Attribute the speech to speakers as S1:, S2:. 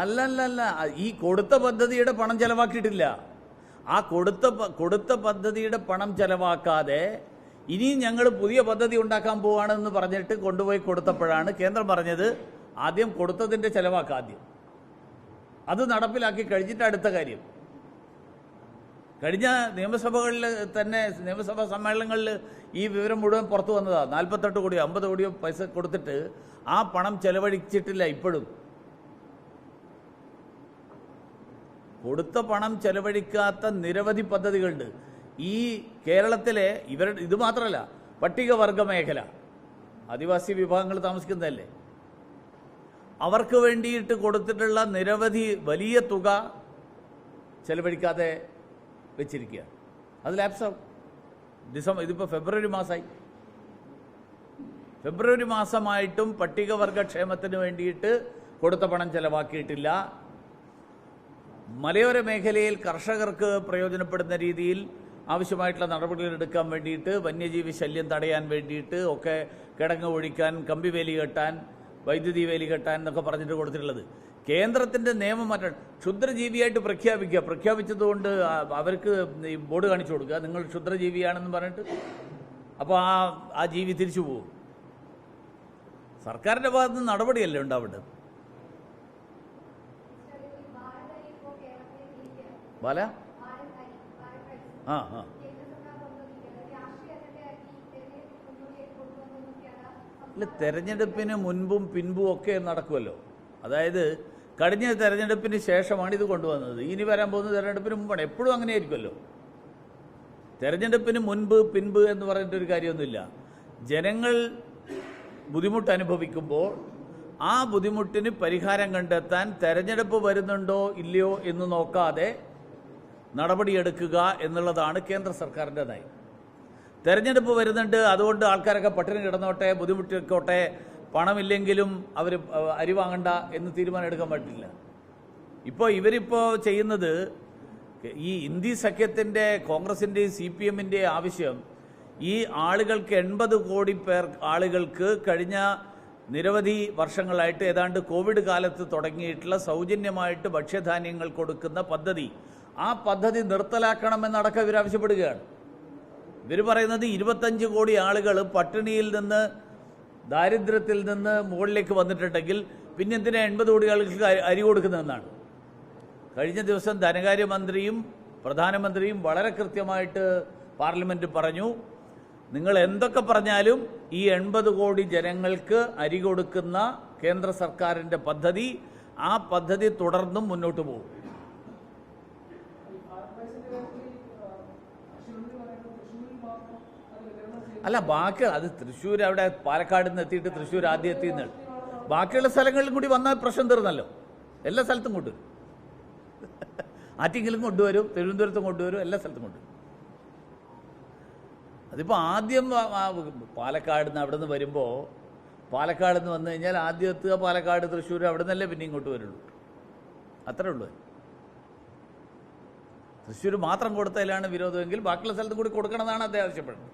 S1: അല്ലല്ലല്ല ഈ കൊടുത്ത പദ്ധതിയുടെ പണം ചെലവാക്കിയിട്ടില്ല. ആ കൊടുത്ത കൊടുത്ത പദ്ധതിയുടെ പണം ചെലവാക്കാതെ ഇനിയും ഞങ്ങൾ പുതിയ പദ്ധതി ഉണ്ടാക്കാൻ പോവാണെന്ന് പറഞ്ഞിട്ട് കൊണ്ടുപോയി കൊടുത്തപ്പോഴാണ് കേന്ദ്രം പറഞ്ഞത് ആദ്യം കൊടുത്തതിന്റെ ചെലവാക്കാദ്യം. അത് നടപ്പിലാക്കി കഴിഞ്ഞിട്ട് അടുത്ത കാര്യം. കഴിഞ്ഞ നിയമസഭകളിൽ തന്നെ നിയമസഭാ സമ്മേളനങ്ങളിൽ ഈ വിവരം മുഴുവൻ പുറത്തു വന്നതാണ് നാൽപ്പത്തെട്ട് കോടിയോ അമ്പത് കോടിയോ പൈസ കൊടുത്തിട്ട് ആ പണം ചെലവഴിച്ചിട്ടില്ല ഇപ്പോഴും. കൊടുത്ത പണം ചെലവഴിക്കാത്ത നിരവധി പദ്ധതികളുണ്ട്. ഈ കേരളത്തിലെ ഇവരുടെ ഇത് മാത്രമല്ല പട്ടികവർഗ മേഖല ആദിവാസി വിഭാഗങ്ങൾ താമസിക്കുന്നതല്ലേ? അവർക്ക് വേണ്ടിയിട്ട് കൊടുത്തിട്ടുള്ള നിരവധി വലിയ തുക ചെലവഴിക്കാതെ വെച്ചിരിക്കുക അത് ലാപ്സാവും ഡിസംബർ ഇതിപ്പോൾ ഫെബ്രുവരി മാസമായി ഫെബ്രുവരി മാസമായിട്ടും പട്ടികവർഗ ക്ഷേമത്തിന് വേണ്ടിയിട്ട് കൊടുത്ത പണം ചെലവാക്കിയിട്ടില്ല. മലയോര മേഖലയിൽ കർഷകർക്ക് പ്രയോജനപ്പെടുന്ന രീതിയിൽ ആവശ്യമായിട്ടുള്ള നടപടികൾ എടുക്കാൻ വേണ്ടിയിട്ട് വന്യജീവി ശല്യം തടയാൻ വേണ്ടിയിട്ട് ഒക്കെ കിടങ്ങ് ഒഴിക്കാൻ കമ്പി വേലി കെട്ടാൻ വൈദ്യുതി വേലി കെട്ടാൻ എന്നൊക്കെ പറഞ്ഞിട്ട് കൊടുത്തിട്ടുള്ളത്. കേന്ദ്രത്തിന്റെ നിയമം മാറ്റണം ക്ഷുദ്രജീവിയായിട്ട് പ്രഖ്യാപിക്കുക. പ്രഖ്യാപിച്ചതുകൊണ്ട് അവർക്ക് ഈ ബോർഡ് കാണിച്ചു കൊടുക്കുക. നിങ്ങൾ ക്ഷുദ്രജീവിയാണെന്ന് പറഞ്ഞിട്ട് അപ്പോൾ ആ ആ ജീവി തിരിച്ചു പോകും. സർക്കാരിന്റെ ഭാഗത്ത് നിന്ന് നടപടിയല്ലേ ഉണ്ടാവേണ്ടത് ബാല ആ ആ. അല്ല തെരഞ്ഞെടുപ്പിന് മുൻപും പിൻപും ഒക്കെ നടക്കുമല്ലോ അതായത് കഴിഞ്ഞ തെരഞ്ഞെടുപ്പിന് ശേഷമാണ് ഇത് കൊണ്ടുവന്നത്. ഇനി വരാൻ പോകുന്ന തെരഞ്ഞെടുപ്പിന് മുമ്പാണ്. എപ്പോഴും അങ്ങനെ ആയിരിക്കുമല്ലോ തെരഞ്ഞെടുപ്പിന് മുൻപ് പിൻപ് എന്ന് പറഞ്ഞിട്ടൊരു കാര്യമൊന്നുമില്ല. ജനങ്ങൾ ബുദ്ധിമുട്ട് അനുഭവിക്കുമ്പോൾ ആ ബുദ്ധിമുട്ടിന് പരിഹാരം കണ്ടെത്താൻ തെരഞ്ഞെടുപ്പ് വരുന്നുണ്ടോ ഇല്ലയോ എന്ന് നോക്കാതെ നടപടിയെടുക്കുക എന്നുള്ളതാണ് കേന്ദ്ര സർക്കാരിന്റെ നയം തെരഞ്ഞെടുപ്പ് വരുന്നുണ്ട് അതുകൊണ്ട് ആൾക്കാരൊക്കെ പട്ടിണി കിടന്നോട്ടെ ബുദ്ധിമുട്ടിക്കോട്ടെ പണമില്ലെങ്കിലും അവർ അരി വാങ്ങണ്ട എന്ന് തീരുമാനം എടുക്കാൻ പറ്റില്ല. ഇപ്പോൾ ഇവരിപ്പോൾ ചെയ്യുന്നത് ഈ ഇന്ത്യ സഖ്യത്തിന്റെ കോൺഗ്രസിന്റെയും സി പി എമ്മിന്റെയും ആവശ്യം ഈ ആളുകൾക്ക് എൺപത് കോടി പേർ ആളുകൾക്ക് കഴിഞ്ഞ നിരവധി വർഷങ്ങളായിട്ട് ഏതാണ്ട് കോവിഡ് കാലത്ത് തുടങ്ങിയിട്ടുള്ള സൗജന്യമായിട്ട് ഭക്ഷ്യധാന്യങ്ങൾ കൊടുക്കുന്ന പദ്ധതി. ആ പദ്ധതി നിർത്തലാക്കണമെന്നടക്കം ഇവർ ആവശ്യപ്പെടുകയാണ്. ഇവർ പറയുന്നത് ഇരുപത്തഞ്ച് കോടി ആളുകൾ പട്ടിണിയിൽ നിന്ന് ദാരിദ്ര്യത്തിൽ നിന്ന് മുകളിലേക്ക് വന്നിട്ടുണ്ടെങ്കിൽ പിന്നെ എന്തിനാ എൺപത് കോടി ആളുകൾക്ക് അരി കൊടുക്കുന്നതെന്നാണ്. കഴിഞ്ഞ ദിവസം ധനകാര്യമന്ത്രിയും പ്രധാനമന്ത്രിയും വളരെ കൃത്യമായിട്ട് പാർലമെന്റ് പറഞ്ഞു നിങ്ങൾ എന്തൊക്കെ പറഞ്ഞാലും ഈ എൺപത് കോടി ജനങ്ങൾക്ക് അരി കൊടുക്കുന്ന കേന്ദ്ര സർക്കാരിന്റെ പദ്ധതി ആ പദ്ധതി തുടർന്നും മുന്നോട്ട് പോകും. അല്ല ബാക്കി അത് തൃശ്ശൂർ അവിടെ പാലക്കാട് നിന്ന് എത്തിയിട്ട് തൃശ്ശൂർ ആദ്യം എത്തിയെന്ന് ബാക്കിയുള്ള സ്ഥലങ്ങളിലും കൂടി വന്നാൽ പ്രശ്നം തീർന്നല്ലോ. എല്ലാ സ്ഥലത്തും കൊണ്ടുവരും ആറ്റിങ്ങിലും കൊണ്ടുവരും തിരുവനന്തപുരത്തും കൊണ്ടുവരും എല്ലാ സ്ഥലത്തും കൊണ്ടുവരും അതിപ്പോൾ ആദ്യം പാലക്കാട് നിന്ന് അവിടെ നിന്ന് വരുമ്പോൾ പാലക്കാട് നിന്ന് വന്നു കഴിഞ്ഞാൽ ആദ്യം എത്തുക പാലക്കാട് തൃശ്ശൂർ അവിടെ നിന്നല്ലേ പിന്നെ ഇങ്ങോട്ട് വരുള്ളൂ. അത്രേ ഉള്ളൂ. തൃശ്ശൂർ മാത്രം കൊടുത്തതിലാണ് വിരോധമെങ്കിൽ ബാക്കിയുള്ള സ്ഥലത്തും കൂടി കൊടുക്കണമെന്നാണ് അദ്ദേഹം ആവശ്യപ്പെടുന്നത്.